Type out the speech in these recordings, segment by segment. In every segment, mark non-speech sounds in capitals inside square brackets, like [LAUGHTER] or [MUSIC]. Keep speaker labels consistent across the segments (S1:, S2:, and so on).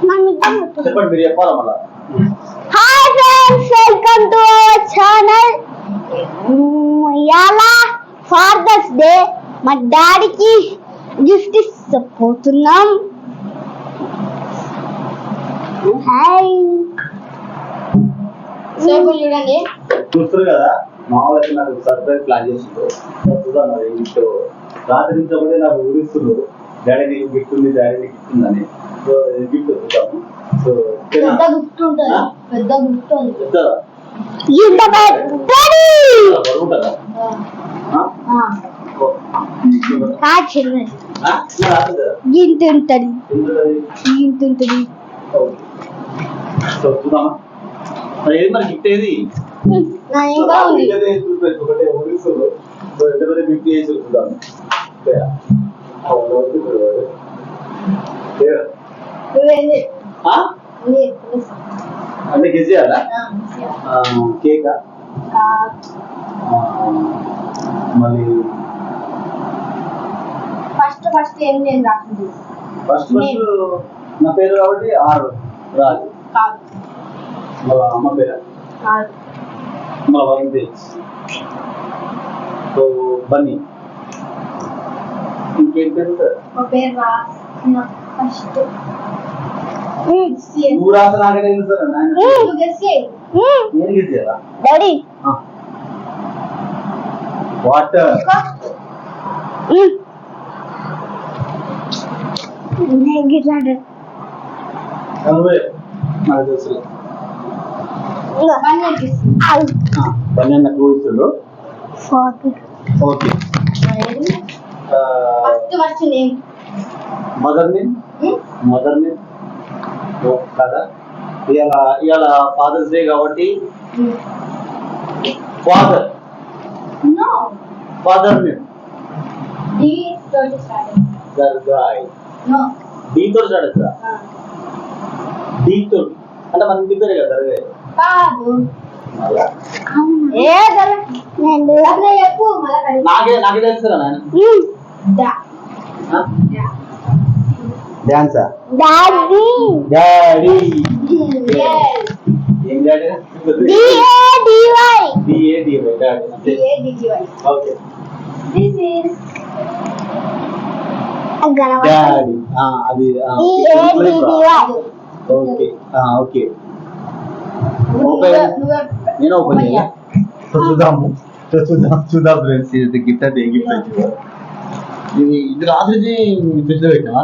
S1: చెప్పండి మీరు చెప్పాలా మళ్ళా?
S2: Hi friends welcome to our channel ఇవాళ ఫాదర్స్ డే మా డాడీకి గిఫ్ట్ ఇస్తపోతున్నాం. హాయ్ సేపు చూడండి.
S1: చూస్తారు కదా మామూలుగా నాకు సర్ప్రైజ్ ప్లాన్ చేసిండు. చూద్దాం మరి ఇంట్లో రాత్రి నుంచి ఒకటే నాకు ఊరిస్తున్నారు డాడీ నీకు గిఫ్ట్ ఉంది డాడీ నీకు గిఫ్ట్ ఉందని. సో గిఫ్ట్ చూద్దాము సో
S2: పెద్ద గిఫ్ట్ ఉంటుంది. పెద్ద గిఫ్ట్ ఉంది
S1: చెప్తారా
S2: ఇంత పెద్దది
S1: బరువుంటుందా
S2: ఆ? చిన్నది.
S1: రాస్తుందా
S2: ఇంత ఉంటుంది.
S1: ఎందుకది?
S2: ఇంత ఉంటుంది.
S1: సో చూద్దామా? మరి ఏది మరి గిఫ్ట్ ఏది?
S2: నా ఇంకా ఉంది
S1: ఇదే చూపిస్తాను. ఒకటే ఊరిస్తున్నారు సో ఎంత పెద్ద గిఫ్ట్ చేసి చూద్దాం. ఓకే. ఆ, వాళ్ళు ఊరిస్తున్నారు. ఏరా?
S2: నువ్వేంది
S1: ఆ? అంటే గెస్ చేయాలా కేకా మళ్ళీ
S2: ఫస్ట్ ఫస్ట్ ఏం నేను రాసింది
S1: ఫస్ట్ ఫస్ట్ నా పేరు కాబట్టి ఆర్ రాజు
S2: కాదు
S1: మళ్ళీ అమ్మ పేరు
S2: కాదు
S1: మళ్ళీ వరుణ్ తేజ్ సో బన్నీ ఇంకేం పేరు సార్
S2: మా పేరు రాసిన ఫస్ట్ డాడీ
S1: వాటర్. అన్న క్లూ ఇస్తుండు okay.
S2: First first name
S1: mother name? Mother name కదా ఇవాళ ఇవాళ ఫాదర్స్ డే కాబట్టి ఫాదర్ ఫాదర్ నేమ్ దీంతో స్టార్ట్ అవుతుందా దీంతో అంటే మన పేరే కదా
S2: కాదు.
S1: నాకే నాకే
S2: డా
S1: డాన్సా
S2: డాడీ
S1: డాడీ
S2: yes
S1: ఏం daddy
S2: D A D Y
S1: D A D A daddy
S2: D
S1: అంతే
S2: A D Y
S1: okay
S2: this is Ganapati
S1: daddy ఆ అది ఆ,
S2: D A D D Y
S1: okay ఆ ఓకే ఓపెన్ నేను ఓపెన్ చేయాలి [LAUGHS] చూద్దాము చూద్దాం చూద్దాం ఫ్రెండ్స్ ఇది గిఫ్ట్ అంటే గిఫ్ట్ వచ్చింది ఇది ఇది రాత్రి ఫ్రిడ్జ్ లో పెట్టినా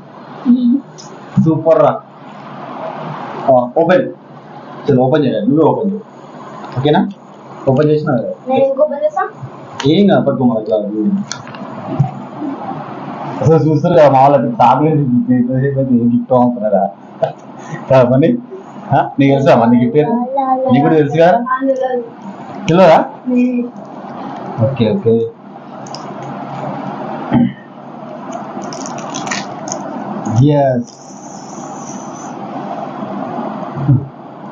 S1: super రా ఓపెన్ చలో ఓపెన్ చేయాలి నువ్వే ఓపెన్ చేయి ఓకేనా ఓపెన్ చేసినా ఏం పట్టుకో మన క్లాస్ అసలు చూస్తారు కదా మామూలు చాక్లెట్ ఏం గిఫ్ట్ అనుకున్నారా కాబట్టి నీకు తెలుసా మన గిఫ్ట్ నీకు కూడా తెలుసు కదా తెలియదా ఓకే ఓకే ఎస్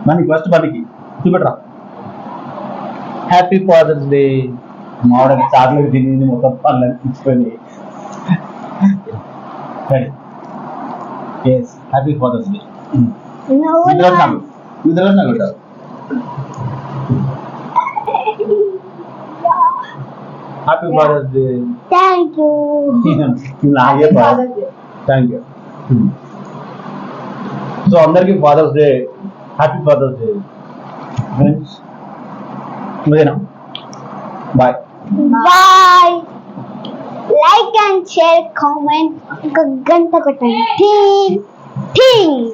S1: మనకి ఫస్ట్ మనకి చూపెట్టరా హ్యాపీ ఫాదర్స్ డే మామిడి చాక్లెట్ తిని తిని మొత్తం పనులు ఇచ్చుకొని ready yes happy father's day
S2: నువ్వు
S1: ఇద్దరు నాకు ఇద్దరు నాకు పెట్టారు happy father's day
S2: thank you
S1: నాగే father thank you so అందరికి father's day happy father's day friends ఇదేనా bye
S2: bye like and share comment ఒక గంట కొట్టండి ఠీంగ్ ఠీంగ్